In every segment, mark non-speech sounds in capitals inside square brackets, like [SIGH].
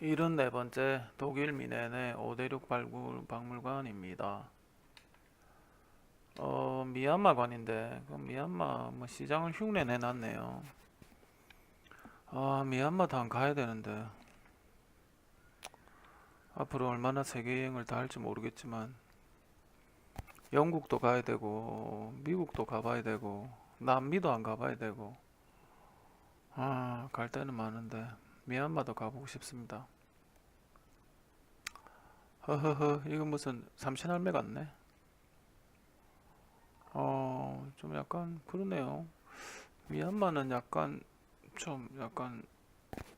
74번째 독일 미네네 5대6 발굴 박물관입니다. 어, 미얀마관인데 그 미얀마 뭐 시장을 흉내 내놨네요. 아, 미얀마도 안 가야 되는데 앞으로 얼마나 세계 여행을 다 할지 모르겠지만 영국도 가야 되고 미국도 가봐야 되고 남미도 안 가봐야 되고 아, 갈 데는 많은데 미얀마도 가보고 싶습니다. 허허허, 이건 무슨 삼신할매 같네. 어, 좀 약간 그러네요. 미얀마는 약간 좀 약간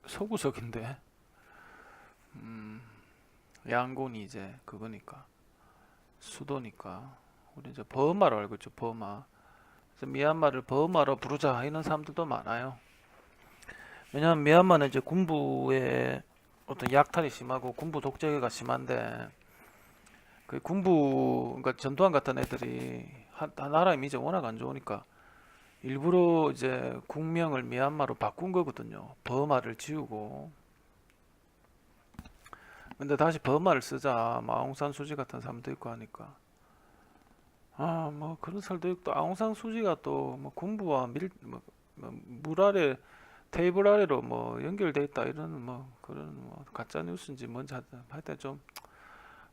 서구적인데, 음, 양곤이 이제 그거니까 수도니까 우리 이제 버마로 알고 있죠, 버마. 그래서 미얀마를 버마로 부르자 이런 사람들도 많아요. 왜냐하면 미얀마는 이제 군부의 어떤 약탈이 심하고 군부 독재가 심한데 그 군부 그러니까 전두환 같은 애들이 한, 한 나라 이미지 워낙 안 좋으니까 일부러 이제 국명을 미얀마로 바꾼 거거든요. 버마를 지우고. 근데 다시 버마를 쓰자. 마웅산 수지 같은 사람도 있고 하니까. 아 뭐 그런 설도 있고 아웅산 수지가 또 뭐 군부와 밀, 뭐, 뭐, 물 아래 테이블 아래로 뭐 연결돼 있다 이런 뭐 그런 뭐 가짜 뉴스인지 뭔지 하여튼, 좀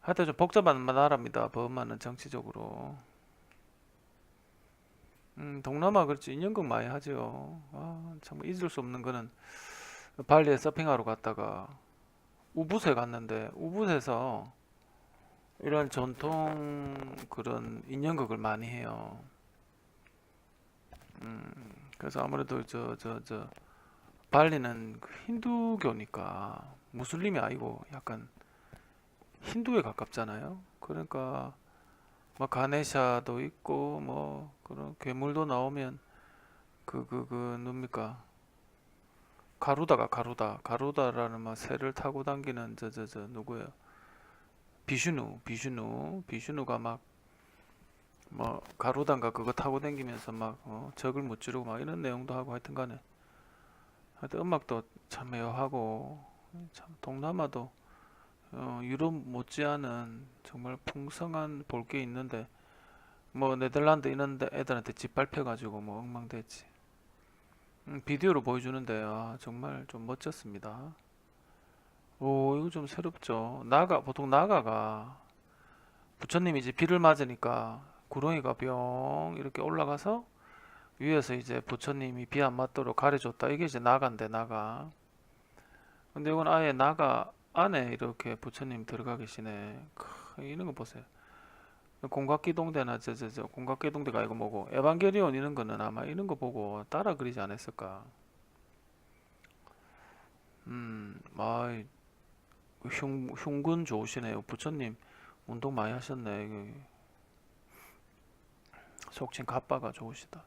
하여튼 좀 복잡한 나라입니다. 버마는 정치적으로. 음, 동남아 그렇지 인연극 많이 하죠. 아, 참 잊을 수 없는 거는 발리에 서핑하러 갔다가 우붓에 갔는데 우붓에서 이런 전통 그런 인연극을 많이 해요. 음, 그래서 아무래도 저 저 저 발리는 그 힌두교니까 무슬림이 아니고 약간 힌두에 가깝잖아요. 그러니까 뭐 가네샤도 있고 뭐 그런 괴물도 나오면 그그 그 뭡니까 가루다가 가루다 가루다라는 막 새를 타고 당기는 저 저 저 누구예요? 비슈누 비슈누 비슈누가 막 뭐 가루단가 그거 타고 다니면서 막 어, 적을 무찌르고 막 이런 내용도 하고 하여튼간에 하여튼 음악도 참 묘하고 참 동남아도 어, 유럽 못지않은 정말 풍성한 볼 게 있는데 뭐 네덜란드 이런 데 애들한테 짓밟혀 가지고 뭐 엉망됐지. 음, 비디오로 보여주는데 아, 정말 좀 멋졌습니다. 오 이거 좀 새롭죠. 나가 보통 나가가 부처님이 이제 비를 맞으니까 구렁이가 병 이렇게 올라가서 위에서 이제 부처님이 비 안 맞도록 가려줬다 이게 이제 나가인데 나가 근데 이건 아예 나가 안에 이렇게 부처님 들어가 계시네. 크, 이런 거 보세요. 공각기동대나 저저저 공각기동대가 이거 뭐고 에반게리온 이런 거는 아마 이런 거 보고 따라 그리지 않았을까. 음, 아, 흉 흉근 좋으시네요. 부처님 운동 많이 하셨네. 속칭 갑바가 좋으시다.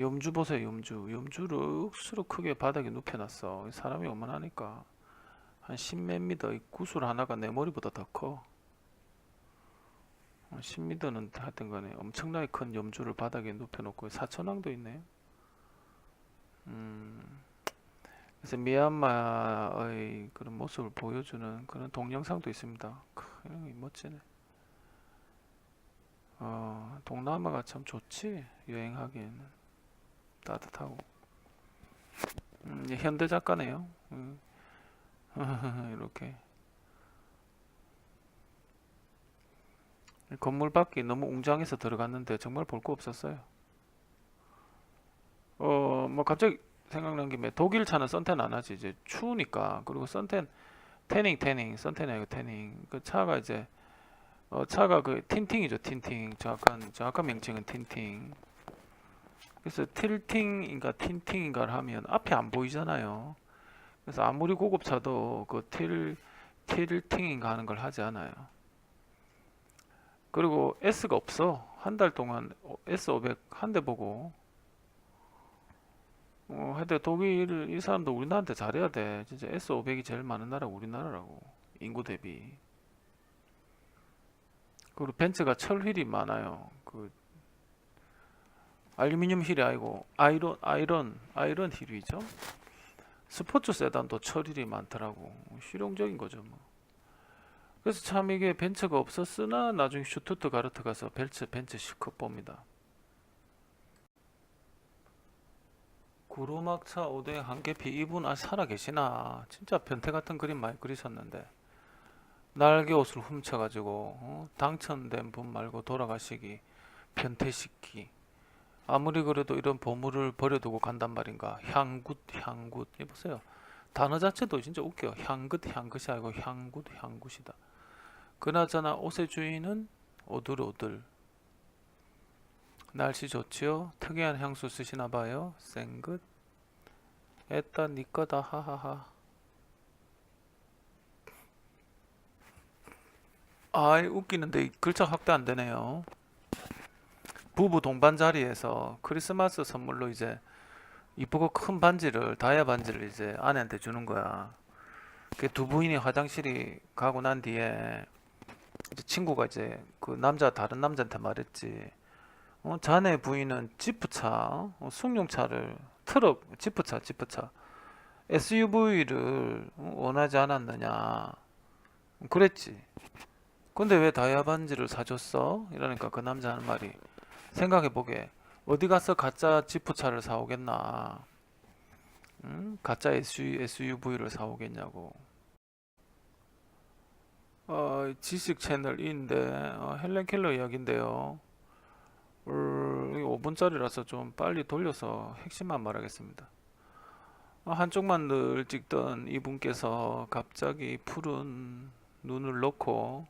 염주 보세요, 염주. 염주를 억수로 크게 바닥에 눕혀놨어. 사람이 오만하니까. 한 10몇 미터 이 구슬 하나가 내 머리보다 더 커. 10미터는 하여튼 간에 엄청나게 큰 염주를 바닥에 눕혀놓고 사천왕도 있네. 음, 그래서 미얀마의 그런 모습을 보여주는 그런 동영상도 있습니다. 게 멋지네. 어, 동남아가 참 좋지 여행하기에는 따뜻하고. 음, 이제 현대 작가네요. 음. [LAUGHS] 이렇게 건물 밖이 너무 웅장해서 들어갔는데 정말 볼 거 없었어요. 어, 뭐 갑자기 생각난 김에 독일 차는 선텐 안 하지 이제 추우니까 그리고 선텐 태닝 태닝 선텐이 아니고 태닝 그 차가 이제 어, 차가 그 틴팅이죠 틴팅 정확한 정확한 명칭은 틴팅 그래서 틸팅인가 틴팅인가를 하면 앞이 안 보이잖아요. 그래서 아무리 고급차도 그 틸, 틸팅인가 하는 걸 하지 않아요. 그리고 S가 없어. 한 달 동안 S500 한 대 보고 어, 하여튼 독일 이 사람도 우리나라한테 잘해야 돼. 진짜 S500이 제일 많은 나라가 우리나라라고. 인구 대비. 그리고 벤츠가 철 휠이 많아요. 그 알루미늄 휠이 아니고 아이론 아이런 아이런 휠이죠. 스포츠 세단도 철일이 많더라고. 실용적인 거죠, 뭐. 그래서 참 이게 벤츠가 없었으나 나중에 슈투트 가르트 가서 벤츠 벤츠 실컷 봅니다. 구로막차 오대 한계피 이분 아 살아 계시나? 진짜 변태 같은 그림 많이 그리셨는데 날개 옷을 훔쳐가지고 어? 당첨된 분 말고 돌아가시기 변태시키 아무리 그래도 이런 보물을 버려두고 간단 말인가. 향굿 향굿 해보세요. 단어 자체도 진짜 웃겨 향긋 향긋이 아니고 향굿 향굿이다. 그나저나 옷의 주인은 오들오들. 날씨 좋지요? 특이한 향수 쓰시나 봐요. 생긋. 에따 니 거다. 하하하. 아이 웃기는데 이 글자 확대 안 되네요 부부 동반 자리에서 크리스마스 선물로 이제 이쁘고 큰 반지를 다이아 반지를 이제 아내한테 주는 거야. 그두 부인이 화장실이 가고 난 뒤에 이제 친구가 이제 그 남자 다른 남자한테 말했지. 어, 자네 부인은 지프차, 어, 승용차를 트럭, 지프차, 지프차, SUV를 원하지 않았느냐. 그랬지. 근데 왜 다이아 반지를 사줬어? 이러니까 그 남자 하는 말이 생각해보게. 어디 가서 가짜 지프차를 사오겠나? 응? 가짜 SUV를 사오겠냐고. 어, 지식 채널인데 어, 헬렌 켈러 이야기인데요. 어, 5분짜리라서 좀 빨리 돌려서 핵심만 말하겠습니다. 어, 한쪽만 늘 찍던 이분께서 갑자기 푸른 눈을 넣고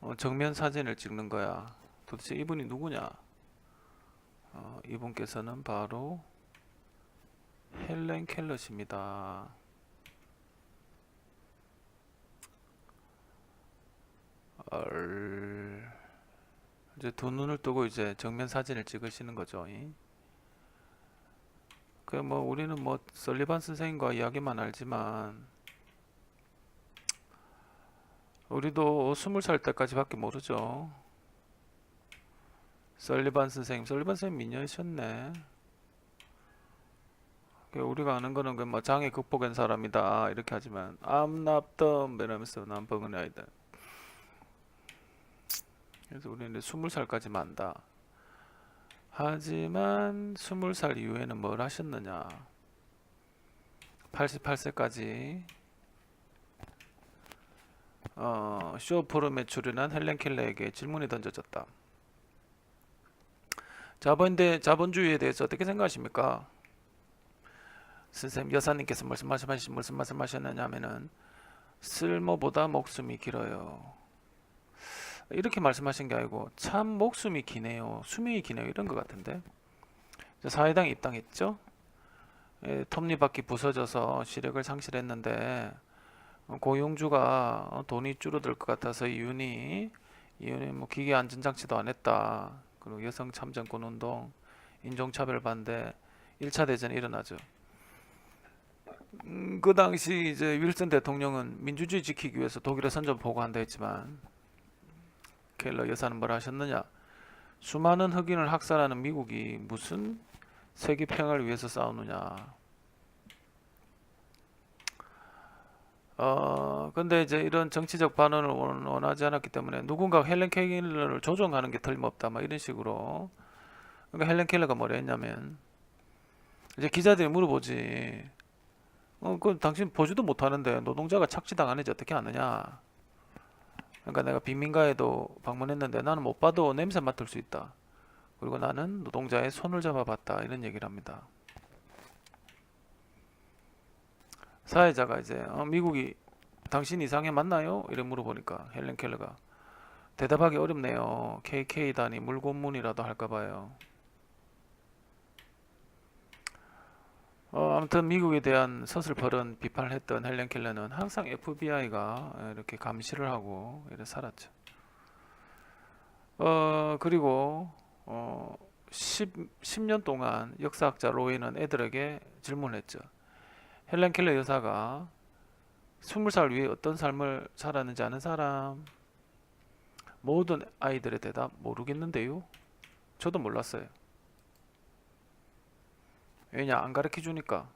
어, 정면 사진을 찍는 거야 도대체 이분이 누구냐? 어, 이분께서는 바로 헬렌 켈럿입니다. 얼... 이제 두 눈을 뜨고 이제 정면 사진을 찍으시는 거죠. 그뭐 우리는 뭐 설리반 선생님과 이야기만 알지만 우리도 스물 살 때까지밖에 모르죠. 설리반 선생님, 설리반 선생님 미녀이셨네. 그 우리가 아는 거는 그뭐 장애 극복한 사람이다 이렇게 하지만 I'm not dumb 이러면서 난 벙은 아이다. 그래서 우리는 스물 살까지만 안다. 하지만 스물 살 이후에는 뭘 하셨느냐? 88세까지 어, 쇼 포럼에 출연한 헬렌 켈러에게 질문이 던져졌다. 자본대 자본주의에 대해서 어떻게 생각하십니까? 선생님 여사님께서 무슨 말씀하시 무슨 말씀하셨느냐 하면은 쓸모보다 목숨이 길어요. 이렇게 말씀하신 게 아니고 참 목숨이 기네요. 수명이 기네요. 이런 것 같은데. 사회당 입당했죠. 예, 톱니바퀴 부서져서 시력을 상실했는데 고용주가 돈이 줄어들 것 같아서 이윤이 이윤이 뭐 기계 안전장치도 안 했다. 그리고 여성 참정권 운동, 인종차별 반대, 1차 대전이 일어나죠. 음, 그 당시 이제 윌슨 대통령은 민주주의 지키기 위해서 독일의 선전 보고한다 했지만 켈러 여사는 뭘 하셨느냐? 수많은 흑인을 학살하는 미국이 무슨 세계 평화를 위해서 싸우느냐? 어, 근데 이제 이런 정치적 반응을 원- 원하지 않았기 때문에 누군가 헬렌 켈러를 조종하는 게 틀림없다. 막 이런 식으로. 그러니까 헬렌 켈러가 뭐라 했냐면, 이제 기자들이 물어보지. 어, 그 당신 보지도 못하는데 노동자가 착취당하는지 어떻게 아느냐? 그러니까 내가 빈민가에도 방문했는데 나는 못 봐도 냄새 맡을 수 있다. 그리고 나는 노동자의 손을 잡아봤다. 이런 얘기를 합니다. 사회자가 이제 어, 미국이 당신 이상해 맞나요? 이래 물어보니까 헬렌 켈러가 대답하기 어렵네요. KK 단위 물고문이라도 할까 봐요. 어, 아무튼 미국에 대한 서슬퍼런 비판을 했던 헬렌 켈러는 항상 FBI가 이렇게 감시를 하고 이래 살았죠. 어, 그리고 어, 10, 10년 동안 역사학자 로이는 애들에게 질문했죠. 헬렌 켈러 여사가 20살 위에 어떤 삶을 살았는지 아는 사람? 모든 아이들의 대답 모르겠는데요. 저도 몰랐어요. 왜냐 안 가르쳐 주니까